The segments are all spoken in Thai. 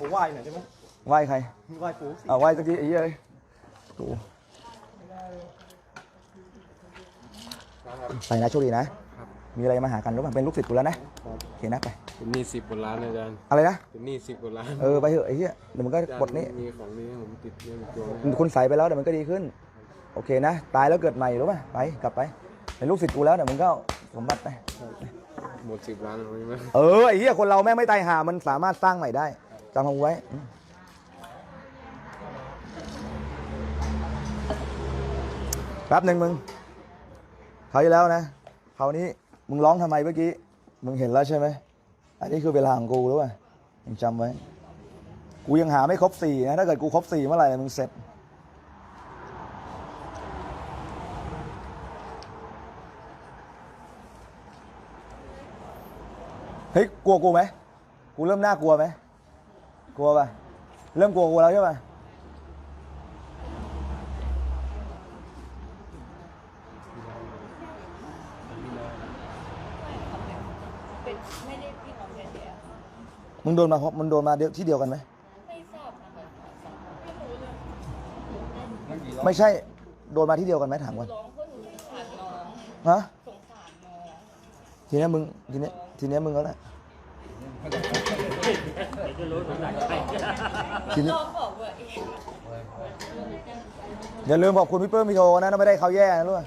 ผมไหว้หน่อยได้ไหมไหว้ใครไหว้ปู่สิเอาไหว้สักทีไอ้เหี้ยเลยกูไปนะโชคดีนะ มีอะไรมาหากันรู้ป่ะเป็นลูกศิษย์กูแล้วนะโอเคนะไป เป็นหนี้สิบกว่าล้านอาจารย์ อะไรนะ เป็นหนี้สิบกว่าล้านเออไปเถอะไอ้เหี้ยเดี๋ยวมันก็อาจารย์ปลดหนี้ มีของนี้ให้ผมติดเรื่องตัวคุณใส่ไปแล้วเดี๋ยวมันก็ดีขึ้น โอเคนะ ตายแล้วเกิดใหม่รู้ป่ะไปกลับไปเป็นลูกศิษย์กูแล้วเดี๋ยวมึงก็สมบัติไป หมดสิบล้านเอาไหม เออไอ้เหี้ยคนเราแม่งไม่ตายหามันสามารถสร้างใหม่ได้ จำเอาไว้แป๊บหนึ่งมึงคราวที่แล้วนะคราวนี้มึงร้องทำไมเมื่อกี้ มึงเห็นแล้วใช่ไหม อันนี้คือเวลาของกูรู้ป่ะมึงจำไว้ กูยังหาไม่ครบสี่นะ ถ้าเกิดกูครบสี่เมื่อไหร่มึงเสร็จ เฮ้ย กลัวกูไหม กูเริ่มน่ากลัวไหม กลัวป่ะ เริ่มกลัวกูแล้วใช่ป่ะเป็นไม่ได้พี่น้องกันเดียวมึงโดนมาเพราะมึงโดนมาเดียวที่เดียวกันไหม ไม่ทราบนะคะไม่รู้เลยไม่ใช่ โดนมาที่เดียวกันไหมถามก่อน ร้องเพราะหนูสงสารน้องฮะ สงสารน้องทีเนี้ยมึง ทีเนี้ยทีเนี้ยมึงก็แหละ น้องบอกว่าเองอย่าลืมขอบคุณพี่เปิ้มพี่โทนะถ้าไม่ได้เขาแย่นะรู้ป่ะ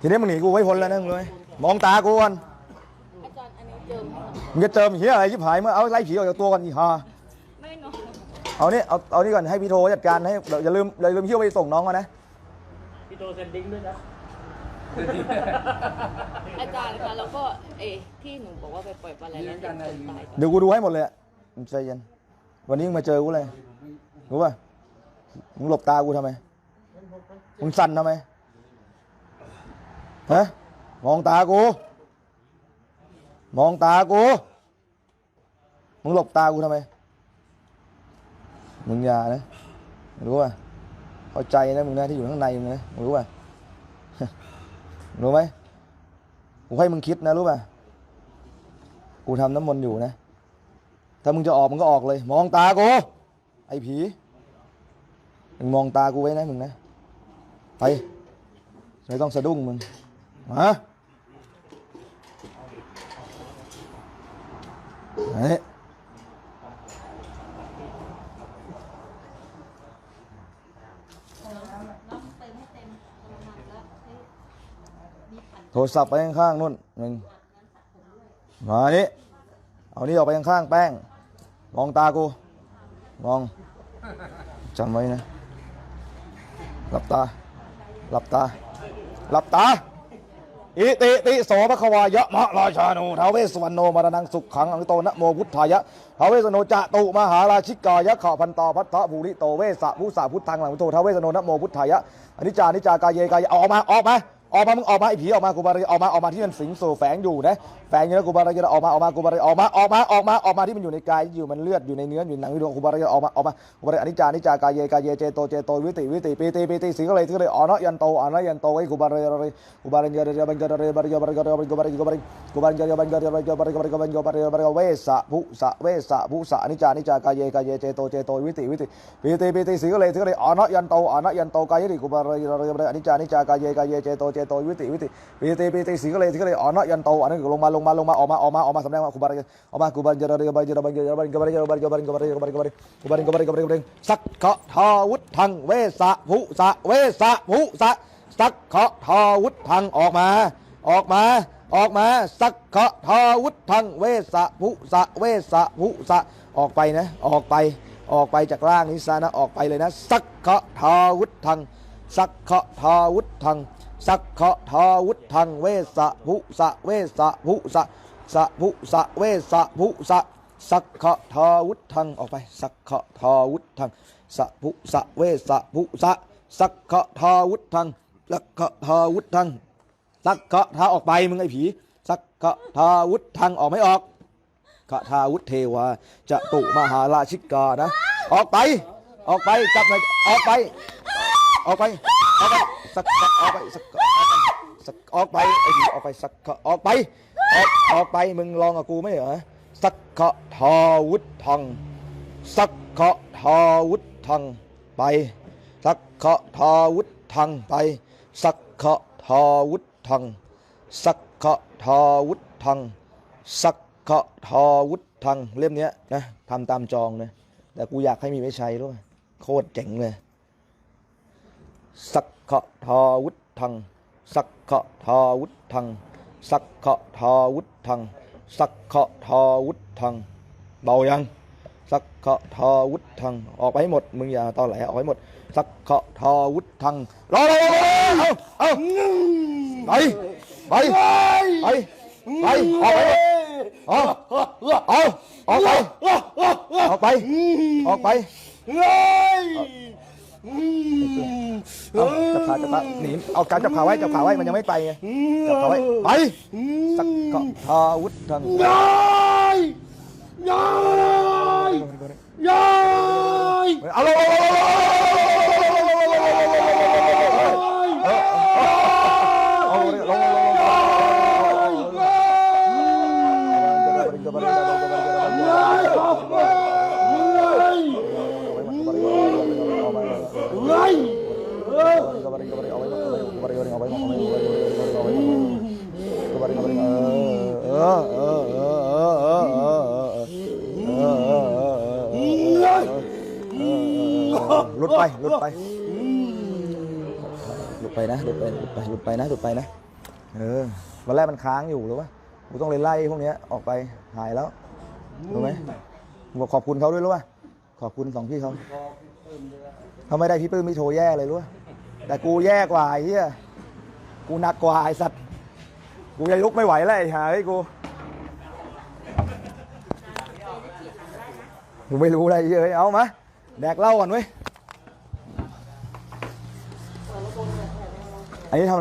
ทีนี้มึงหนีกูไม่พ้นแล้วนะมึงเลยมองตากูก่อนอาจารย์อันนี้เจิมให้หน่อยมึงจะเจอมเฮียอะไรชิบหายเมื่อเอาไล่ผีออกจากตัวก่อนอีห่าไม่น้องเอานี่เอาเอานี่ก่อนให้พี่โทจัดการให้เดี๋ยวอย่าลืมอย่าลืมเที่ยวไปส่งน้องก่อนนะ พี่โตเซนดิ้งด้วยนะ อาจารย์คะแล้วก็เอที่หนูบอกว่าไปปล่อยปลาไหลแล้วเด็กคนตายเดี๋ยวกูดูให้หมดเลยอะมึงใจเย็นวันนี้มึงมาเจอกูเลยรู้ป่ะมึงหลบตากูทำไมมึงสั่นทำไมฮะมองตากูมองตากูมึงหลบตากูทำไมมึงอย่านะรู้ป่ะเข้าใจนะมึงนะที่อยู่ข้างในมึงนะมึงรู้ป่ะ รู้ไหมกูให้มึงคิดนะรู้ป่ะกูทำน้ำมนต์อยู่นะ ถ้ามึงจะออกมึงก็ออกเลย มองตากูไอ้ผีมึงมองตากูไว้นะมึงนะไปไม่ต้องสะดุ้งมึงมาเฮ้ ทรศัพท์ไปข้างๆนู่นหนึ่งมานี่เอานี่ออกไปข้างๆแป้ง มองตากู มองจำไว้นะ หลับตา หลับตา หลับตา อิติติโสภควายะมะราชาโนทาเวสวรรณโนมรณังสุขขังอังโตนะโมพุทธายะทาเวสโนจะตุมหาราชิกายะขอพันตอพัทธภูริโตเวสะผู้สาพุทธังหลังพุทโธท้าเวสโนนะโมพุทธายะอนิจจานิจจากายเยกายะเอาออกมาออกมา ออกมามึงออกมาไอ้ผีออกมากูบารีออกมาออกมาที่มันสิงสู่แฝงอยู่นะแฝงอยู่แล้วกูบารีออกมาออกมากูบารีออกมาออกมาออกมาออกมาที่มันอยู่ในกายอยู่มันเลือดอยู่ในเนื้ออยู่ในหนังอยู่ในกูบารีออกมาออกมากูบารีอนิจจานิจจากายเยกายเยเจโตเจโตวิติวิติปีติปีติสิงก็เลยสิงก็เลยอ่อนาะยันโตอ่อนาะยันโตไว้กูบารีกูบารีเยเรบันเยเรบันเยบันเยบันกูบารีกูบารีกูบารีเยบันเยบันเยบันเยบันเยบันเยบันเยบันเวสะภุสะเวสะภุสะอนิจจานิจจากายเยกายเยเจโตเจโตวิติวิติปีติปีติสิงก็เลยสิงก็เลยอ่อนยันโตอ่อนยันโตกายริกูบารีอนิจจานิจจากายเยกายเยเจโตเจโตวิติวิติวิติวิติสีก็เลยสี่ก็เลยอ๋อนยันโตอันนั้นลงมาลงมาลงมาออกมาออกมาออกมาสำแดงว่ากูบาริออกมากูบาร์จาริบาร์จาริบาร์จาริบาร์จาริบาร์จาริบาร์จาริบาร์จากูบาริกูบาริกูบาริกูบาร์สักขะทาวุฒทังเวสะภุสะเวสะภุสะสักขะทาวุฒทังออกมาออกมาออกมาสักขะทาวุฒทังเวสะภุสะเวสะภุสะออกไปนะออกไปออกไปจากร่างนิสานะออกไปเลยนะสักขะทาวุฒทังสักขะทาวุฒทัง สักขะทาวุธังเวสะภุสะเวสะภุสะสะภุสะเวสะภุสะสักขะทาวุธังออกไปสักขะทาวุธังสะภุสะเวสะภุสะสักขะทาวุธังสักขะทาวุธังสักขะทาออกไปมึงไอ้ผีสักขะทาวุธังออกไม่ออกขะทาวุธเทวาจะตุมหาราชิกานะ ออกไป ออกไปจับหน่อยออกไป ออกไปออกไป สักออกไปสักออกไปสักออกไปไอ้ผีออกไปสักออกไปออกออกไปมึงลองกับกูไม่เหรอสักขะทอวุฒทังสักขะทอวุฒทังไป สักขะทอวุฒทังไป สักขะทอวุฒทังสักขะทอวุฒทังสักขะทอวุฒทังเล่มเนี้ยนะทำตามจองนะแต่กูอยากให้มีไม่ใช้ด้วยโคตรเจ๋งเลย สักขะทอวุฒทัง สักขะทอวุฒทัง สักขะทอวุฒทัง สักขะทอวุฒทัง เบายัง สักขะทอวุฒทัง ออกไปให้หมด มึงอย่าตอนไหลออกไปให้หมด สักขะทอวุฒทัง รอรอรอเอาเอาไป ไป ไป ไป ออกไปหมดเอาเอาออกไป ออกไป ออกไป เอาจับขาจับขาหนีเอาการจับขาไว้จับขาไว้มันยังไม่ไปไงจับขาไว้ไปสักเกาะทาวุธทางยายยายยายเอาลงเอาลงลง หลุดไปหลุดไปหลุดไปนะหลุดไปหลุดไปหลุดไปนะหลุดไปนะเออวันแรกมันค้างอยู่หรือวะกูต้องเลยไล่พวกเนี้ยออกไปหายแล้วรู้ไหมบอกขอบคุณเขาด้วยรู้ป่ะขอบคุณสองพี่เขา เขาไม่ได้พี่ปื้มไม่โทแย่เลยรู้แต่กูแย่กว่าไอ้เหี้ยกูหนักกว่าไอ้สัตว์กูยังลุกไม่ไหวแล้วไอ้หาไอ้กูกูไม่รู้อะไรเยอะเอามาแดกเหล้าก่อนเว้ยอันนี้ทำ